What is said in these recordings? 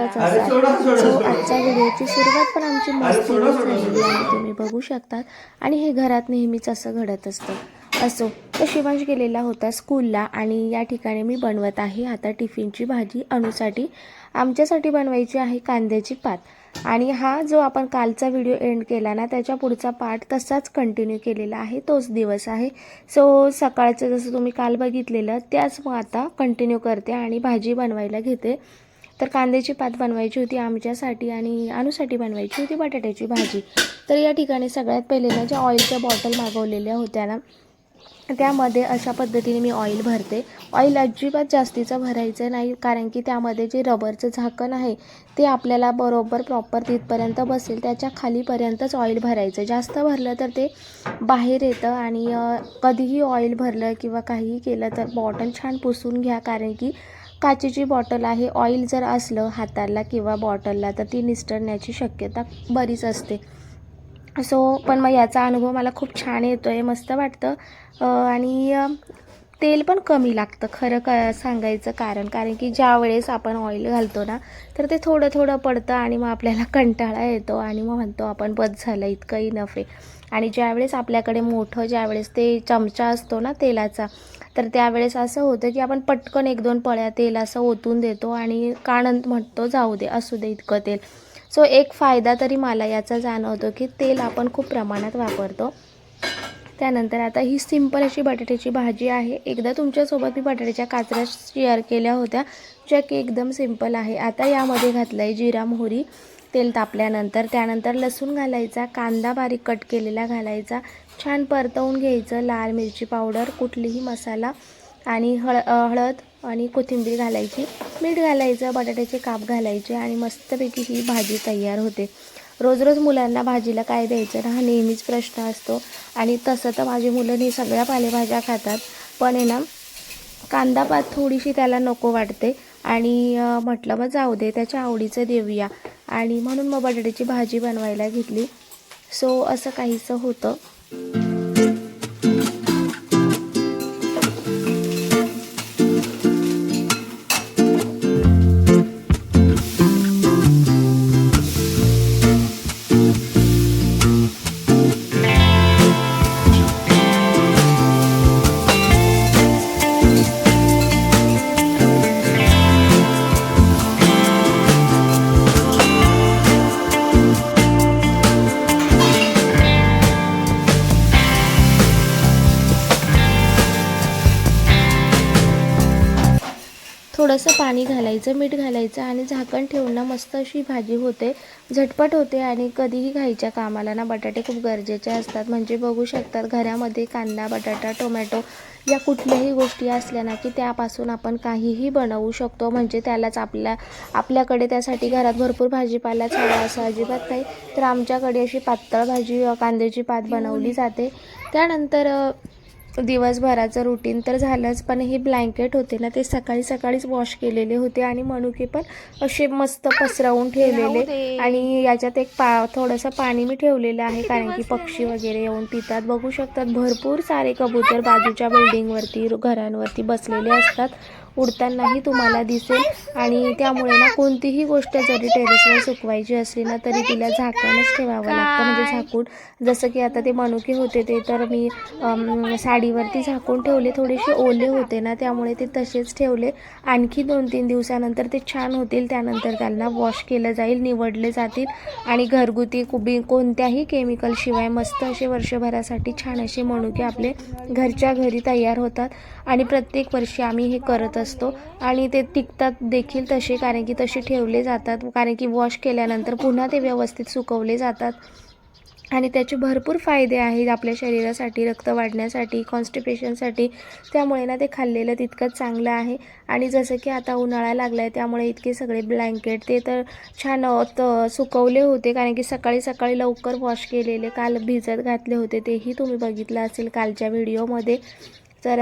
असा. सो आजच्या व्हिडिओची सुरुवात पण आमची मस्तीनेच झालेली आहे तुम्ही बघू शकतात. आणि हे घरात नेहमीच असं घडत असतं. असो तर शिवांश गेलेला होता स्कूलला आणि या ठिकाणी मी बनवत आहे आता टिफिनची भाजी अणूसाठी. आमच्यासाठी बनवायची आहे कांद्याची पात. आणि हा जो आपण कालचा व्हिडिओ एंड केला ना त्याच्या पुढचा पार्ट तसाच कंटिन्यू केलेला आहे तोच दिवस आहे. सो सकाळचं जसं तुम्ही काल बघितलेलं त्याच मग आता कंटिन्यू करते आणि भाजी बनवायला घेते. तर कांद्याची पात बनवायची होती आमच्यासाठी आणि अनुसाठी बनवायची होती बटाट्याची भाजी. तर या ठिकाणी सगळ्यात पहिले ना ज्या ऑइलच्या बॉटल मागवलेल्या होत्या ना त्यामध्ये अशा पद्धतीने मी ऑइल भरते. ऑइल अजिबात जास्तीचं भरायचं नाही कारण की त्यामध्ये जे रबरचं झाकण आहे ते आपल्याला बरोबर प्रॉपर तिथपर्यंत बसेल. त्याच्या खालीपर्यंतच ऑइल भरायचं. जास्त भरलं तर ते बाहेर येतं आणि कधीही ऑइल भरलं किंवा काहीही केलं तर बॉटल छान पुसून घ्या कारण की काचेची बॉटल आहे. ऑइल जर असलं हाताला किंवा बॉटलला तर ती निसटण्याची शक्यता बरीच असते. सो पण मग याचा अनुभव मला खूप छान येतो आहे मस्त वाटतं. आणि तेल पण कमी लागतं खरं क सांगायचं कारण. कारण की ज्या वेळेस आपण ऑइल घालतो ना तर ते थोडं थोडं पडतं आणि मग आपल्याला कंटाळा येतो आणि मग म्हणतो आपण बस झालं इतकंही नफे आणि ज्यावेळेस आपल्याकडे मोठं ज्यावेळेस ते चमचा असतो ना तेलाचा तर त्यावेळेस असं होतं की आपण पटकन एक दोन पळ्या तेल असं ओतून देतो आणि काणंत म्हणतो जाऊ दे असू दे इतकं तेल. सो एक फायदा तरी मला याचा जाणवतो की तेल आपण खूप प्रमाणात वापरतो. त्यानंतर आता ही सिंपल अशी बटाट्याची भाजी आहे. एकदा तुमच्यासोबत मी बटाट्याच्या काचऱ्या शेअर केल्या होत्या ज्या की एकदम सिंपल आहे. आता यामध्ये घातलं आहे जिरा मोहरी. तेल तापल्यानंतर त्यानंतर लसूण घालायचा कांदा बारीक कट केलेला घालायचा छान परतवून घ्यायचं लाल मिरची पावडर कुठलीही मसाला आणि हळ हळद आणि कोथिंबीर घालायची. मीठ घालायचं बटाट्याचे काप घालायचे आणि मस्तपैकी ही भाजी तयार होते. रोज रोज मुलांना भाजीला काय द्यायचं ना हा नेहमीच प्रश्न असतो. आणि तसं तर माझी मुलं ही सगळ्या पालेभाज्या खातात. पण आहे ना कांदा पात थोडीशी त्याला नको वाटते. आणि म्हटलं मग जाऊ दे त्याच्या आवडीचं देऊया. आणि म्हणून मग बटाट्याची भाजी बनवायला घेतली. सो असं काहीसं होतं. पाणी घालायचं मीठ घालायचं आणि झाकण ठेवून ना मस्त अशी भाजी होते. झटपट होते आणि कधीही घ्यायच्या कामाला ना बटाटे खूप गरजेचे असतात. म्हणजे बघू शकतात घरामध्ये कांदा बटाटा टोमॅटो या कुठल्याही गोष्टी असल्या ना की त्यापासून आपण काहीही बनवू शकतो. म्हणजे त्यालाच आपल्या आपल्याकडे त्यासाठी घरात भरपूर भाजीपालाच हवा असं अजिबात नाही. तर आमच्याकडे अशी पातळ भाजी कांद्याची पात बनवली जाते. त्यानंतर दिवसभराचं रुटीन तर झालंच पण हे ब्लँकेट होते ना ते सकाळी सकाळीच वॉश केलेले होते आणि मनुके पण असे मस्त पसरवून ठेवलेले. आणि याच्यात एक पा थोडंसं पाणी मी ठेवलेलं आहे कारण की पक्षी वगैरे येऊन पितात. बघू शकतात भरपूर सारे कबूतर बाजूच्या बिल्डिंगवरती घरांवरती बसलेले असतात. उडतानाही तुम्हाला दिसेल. आणि त्यामुळे ना कोणतीही गोष्ट जरी टेरेसवर सुकवायची असली ना तरी तिला झाकणच ठेवावं लागतं. म्हणजे झाकून जसं की आता ते मनुके होते ते तर मी साडीवरती झाकून ठेवले थोडेसे ओले होते ना त्यामुळे ते तसेच ठेवले. आणखी दोन तीन दिवसानंतर ते छान होतील. त्यानंतर त्यांना वॉश केलं जाईल निवडले जातील. आणि घरगुती कुबी कोणत्याही केमिकलशिवाय मस्त असे वर्षभरासाठी छान असे मनुके आपले घरच्या घरी तयार होतात. आणि प्रत्येक वर्षी आम्ही हे करत असतो असतो आणि ते टिकतात देखील तसे कारण की तसे ठेवले जातात. कारण की वॉश केल्यानंतर पुन्हा ते व्यवस्थित सुकवले जातात. आणि त्याचे भरपूर फायदे आहेत आपल्या शरीरासाठी रक्त वाढण्यासाठी कॉन्स्टिपेशनसाठी त्यामुळे ना ते खाल्लेलं तितकंच चांगलं आहे. आणि जसं की आता उन्हाळा लागला आहे त्यामुळे इतके सगळे ब्लँकेट ते तर छान सुकवले होते. कारण की सकाळी सकाळी लवकर वॉश केलेले काल भिजत घातले होते तेही तुम्ही बघितलं असेल कालच्या व्हिडिओमध्ये तर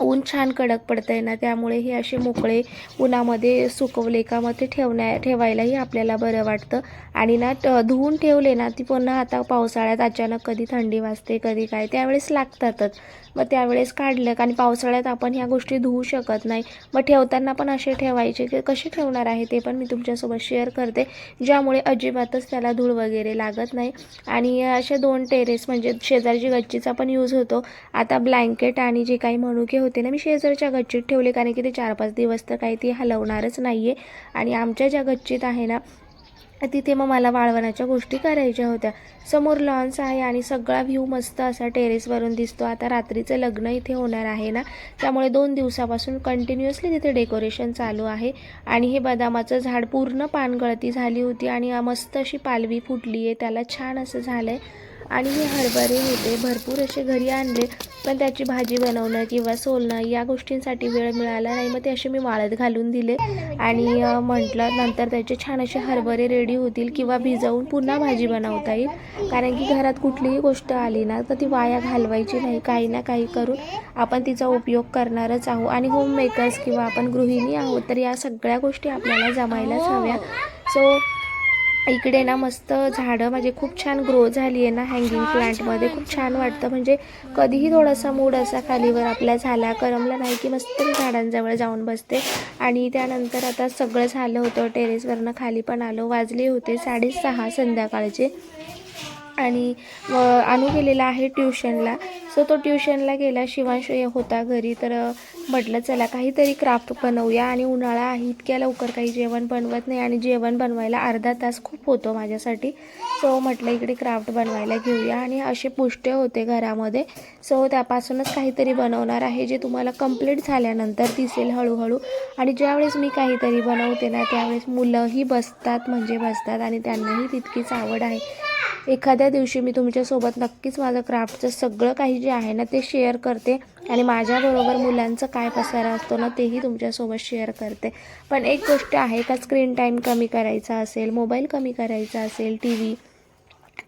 ऊन छान कडक पडतं आहे ना त्यामुळे हे असे मोकळे उन्हामध्ये सुकवले का मग ते ठेवण्या ठेवायलाही आपल्याला बरं वाटतं. आणि ना धुवून ठेवले ना ती पुन्हा आता पावसाळ्यात अचानक कधी थंडी वाजते कधी काय त्यावेळेस लागतातच. मग त्यावेळेस काढलं आणि पावसाळ्यात आपण ह्या गोष्टी धुवू शकत नाही. मग ठेवताना पण असे ठेवायचे की कसे ठेवणार आहे ते पण मी तुमच्यासोबत शेअर करते. ज्यामुळे अजिबातच त्याला धूळ वगैरे लागत नाही. आणि असे दोन टेरेस म्हणजे शेजारची गच्चीचा पण यूज होतो. आता ब्लँकेट आणि जे काही मनुके होते ना मी शेजारच्या गच्चीत ठेवले कारण की ते चार पाच दिवस तर काही ती हलवणारच नाही आहे आणि आमच्या ज्या गच्चीत आहे ना तिथे मग मला वाळवणाच्या गोष्टी करायच्या होत्या. समोर लॉन्स आहे आणि सगळा व्ह्यू मस्त असा टेरेसवरून दिसतो. आता रात्रीचं लग्न इथे होणार आहे ना त्यामुळे दोन दिवसापासून कंटिन्युअसली तिथे डेकोरेशन चालू आहे. आणि हे बदामाचं झाड पूर्ण पानगळती झाली होती आणि मस्त अशी पालवी फुटली आहे त्याला छान असं झालं आहे आणि हे हरभरे होते. भरपूर असे घरी आणले पण त्याची भाजी बनवणं किंवा सोलणं या गोष्टींसाठी वेळ मिळाला नाही. मग ते असे मी वाळत घालून दिले आणि म्हटलं नंतर त्याचे छान असे हरभरे रेडी होतील किंवा भिजवून पुन्हा भाजी बनवता येईल. कारण की घरात कुठलीही गोष्ट आली ना तर ती वाया घालवायची नाही. काही ना काही करून आपण तिचा उपयोग करणारच आहोत. आणि होम मेकर्स किंवा आपण गृहिणी आहोत तर या सगळ्या गोष्टी आपल्याला जमायलाच हव्या. सो इकडे ना मस्त झाडं म्हणजे खूप छान ग्रो झाली आहे ना हँगिंग प्लांटमध्ये खूप छान वाटतं. म्हणजे कधीही थोडासा मूड असा खालीवर आपला झाला. करमला नाही की मस्त मी झाडांजवळ जाऊन बसते. आणि त्यानंतर आता सगळं झालं होतं. टेरेसवरनं खाली पण आलो. वाजले होते साडेसहा संध्याकाळचे. आणि आणू गेलेला आहे ट्युशनला. सो तो ट्युशनला गेला. शिवांश होता घरी. तर म्हटलं चला काहीतरी क्राफ्ट बनवूया. आणि उन्हाळा आहे. इतक्या लवकर काही जेवण बनवत नाही आणि जेवण बनवायला अर्धा तास खूप होतो माझ्यासाठी. सो म्हटलं इकडे क्राफ्ट बनवायला घेऊया. आणि असे पुष्टे होते घरामध्ये. सो त्यापासूनच काहीतरी बनवणार आहे जे तुम्हाला कंप्लीट झाल्यानंतर दिसेल हळूहळू. आणि ज्यावेळेस मी काहीतरी बनवते ना त्यावेळेस मुलंही बसतात म्हणजे बसतात आणि त्यांनाही तितकीच आवड आहे. एखाद्या दिवशी मी तुमच्यासोबत नक्कीच माझं क्राफ्टचं सगळं काही जे आहे ना ते शेअर करते आणि माझ्याबरोबर मुलांचं काय पसारा असतो ना तेही तुमच्यासोबत शेअर करते. पण एक गोष्ट आहे का स्क्रीन टाईम कमी करायचा असेल मोबाईल कमी करायचा असेल टी व्ही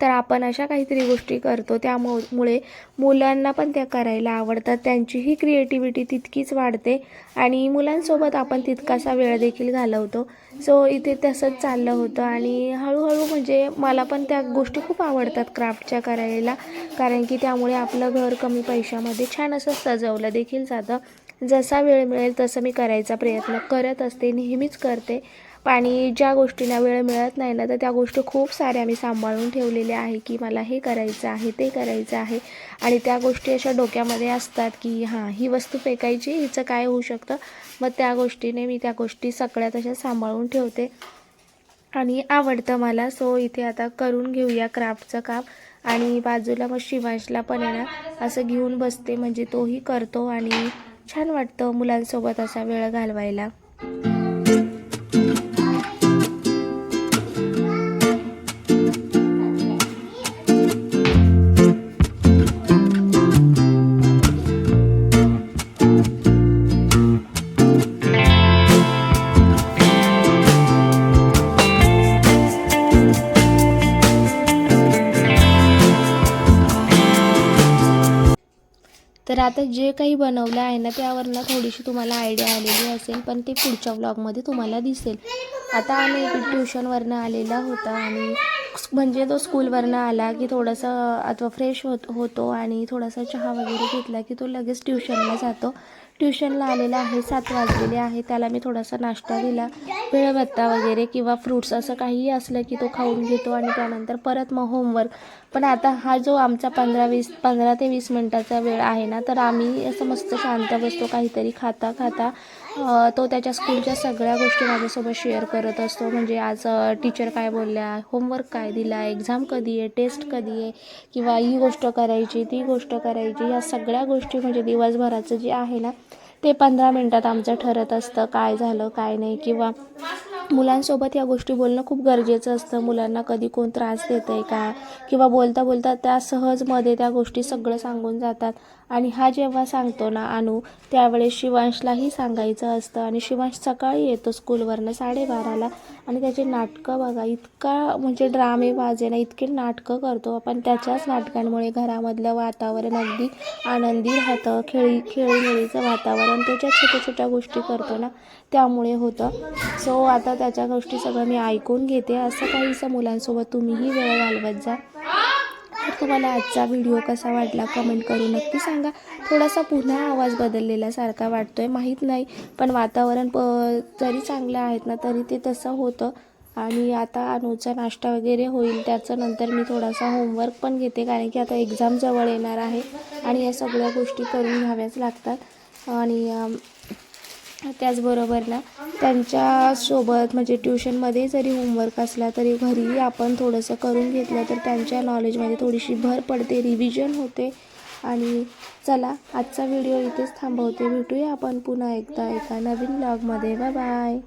तर आपण अशा काहीतरी गोष्टी करतो. त्यामुळे मुलांना पण त्या करायला आवडतात. त्यांचीही क्रिएटिव्हिटी तितकीच वाढते आणि मुलांसोबत आपण तितकासा वेळ देखील घालवतो. सो इथे तसंच चाललं होतं आणि हळूहळू म्हणजे मला पण त्या गोष्टी खूप आवडतात क्राफ्टच्या करायला. कारण की त्यामुळे आपलं घर कमी पैशामध्ये छान असं सजवलं देखील जातं. जसा वेळ मिळेल तसं मी करायचा प्रयत्न करत असते. नेहमीच करते. आणि ज्या गोष्टींना वेळ मिळत नाही ना तर त्या गोष्टी खूप साऱ्या मी सांभाळून ठेवलेल्या आहे की मला हे करायचं आहे ते करायचं आहे. आणि त्या गोष्टी अशा डोक्यामध्ये असतात की हां ही वस्तू फेकायची हिचं काय होऊ शकतं? मग त्या गोष्टीने मी त्या गोष्टी सगळ्या तशा सांभाळून ठेवते. आणि आवडतं मला सो इथे आता करून घेऊया क्राफ्टचं काम. आणि बाजूला मग शिवांशला पण आहे ना असं घेऊन बसते म्हणजे तोही करतो. आणि छान वाटतं मुलांसोबत असा वेळ घालवायला. तर आता जे काही बनवलं आहे ना त्यावरनं थोडीशी तुम्हाला आयडिया आलेली असेल पण ते पुढच्या व्लॉगमध्ये तुम्हाला दिसेल. आता आम्ही इकडे ट्युशनवरनं आलेला होता आणि म्हणजे तो स्कूलवरनं आला की थोडंसं अथवा फ्रेश होत होतो आणि थोडासा चहा वगैरे घेतला की तो लगेच ट्युशनला जातो. ट्युशनला आलेला आहे सात वाजलेले आहे. त्याला मी थोडासा नाश्ता दिला भेळभत्ता वगैरे किंवा फ्रूट्स असं काहीही असलं की तो खाऊन घेतो आणि त्यानंतर परत मग होमवर्क पण आता हा जो आमचा पंधरा वीस पंधरा ते वीस मिनटाचा वेळ आहे ना तर आम्ही असं मस्त शांत बसतो काहीतरी खाता खाता. तो त्याच्या स्कूलच्या सगळ्या गोष्टी माझ्यासोबत शेअर करत असतो. म्हणजे आज टीचर काय बोलल्या होमवर्क काय दिला एक्झाम कधी आहे टेस्ट कधी आहे किंवा ही गोष्ट करायची ती गोष्ट करायची ह्या सगळ्या गोष्टी म्हणजे दिवसभराचं जे आहे ना ते पंधरा मिनटात आमचं ठरत असतं. काय झालं काय नाही किंवा मुलांसोबत या गोष्टी बोलणं खूप गरजेचं असतं. मुलांना कधी कोण त्रास देत आहे का? किंवा बोलता बोलता त्या सहजमध्ये त्या गोष्टी सगळं सांगून जातात. आणि हा जेव्हा सांगतो ना अनु त्यावेळेस शिवांशलाही सांगायचं असतं. आणि शिवांश सकाळी येतो स्कूलवरनं साडेबाराला. आणि त्याचे नाटकं बघा इतका म्हणजे ड्रामे वाजे ना इतके नाटकं करतो आपण. त्याच्याच नाटकांमुळे घरामधलं वातावरण अगदी आनंदी राहतं. खेळी खेळीमेळीचं वातावरण तो ज्या छोट्या छोट्या गोष्टी करतो ना त्यामुळे होतं. सो आता त्याच्या गोष्टी सगळं मी ऐकून घेते. असं काहीसं मुलांसोबत तुम्हीही वेळ घालवत जा. तर तुम्हाला आजचा व्हिडिओ कसा वाटला कमेंट करून नक्की सांगा. थोडासा पुन्हा आवाज बदललेला सारखा वाटतोय माहीत नाही. पण वातावरण प जरी चांगलं आहेत ना तरी ते तसं होतं. आणि आता अनुचा नाश्ता वगैरे होईल त्याचं नंतर मी थोडासा होमवर्क पण घेते कारण की आता एक्झाम जवळ येणार आहे. आणि या सगळ्या गोष्टी करून घ्याव्याच लागतात. आणि त्याचबरोबर ना त्यांच्यासोबत म्हणजे ट्युशनमध्ये जरी होमवर्क असला तरी घरीही आपण थोडंसं करून घेतलं तर त्यांच्या नॉलेजमध्ये थोडीशी भर पडते रिव्हिजन होते. आणि चला आजचा व्हिडिओ इथेच थांबवते. भेटूया आपण पुन्हा एकदा एका नवीन ब्लॉगमध्ये बाय बाय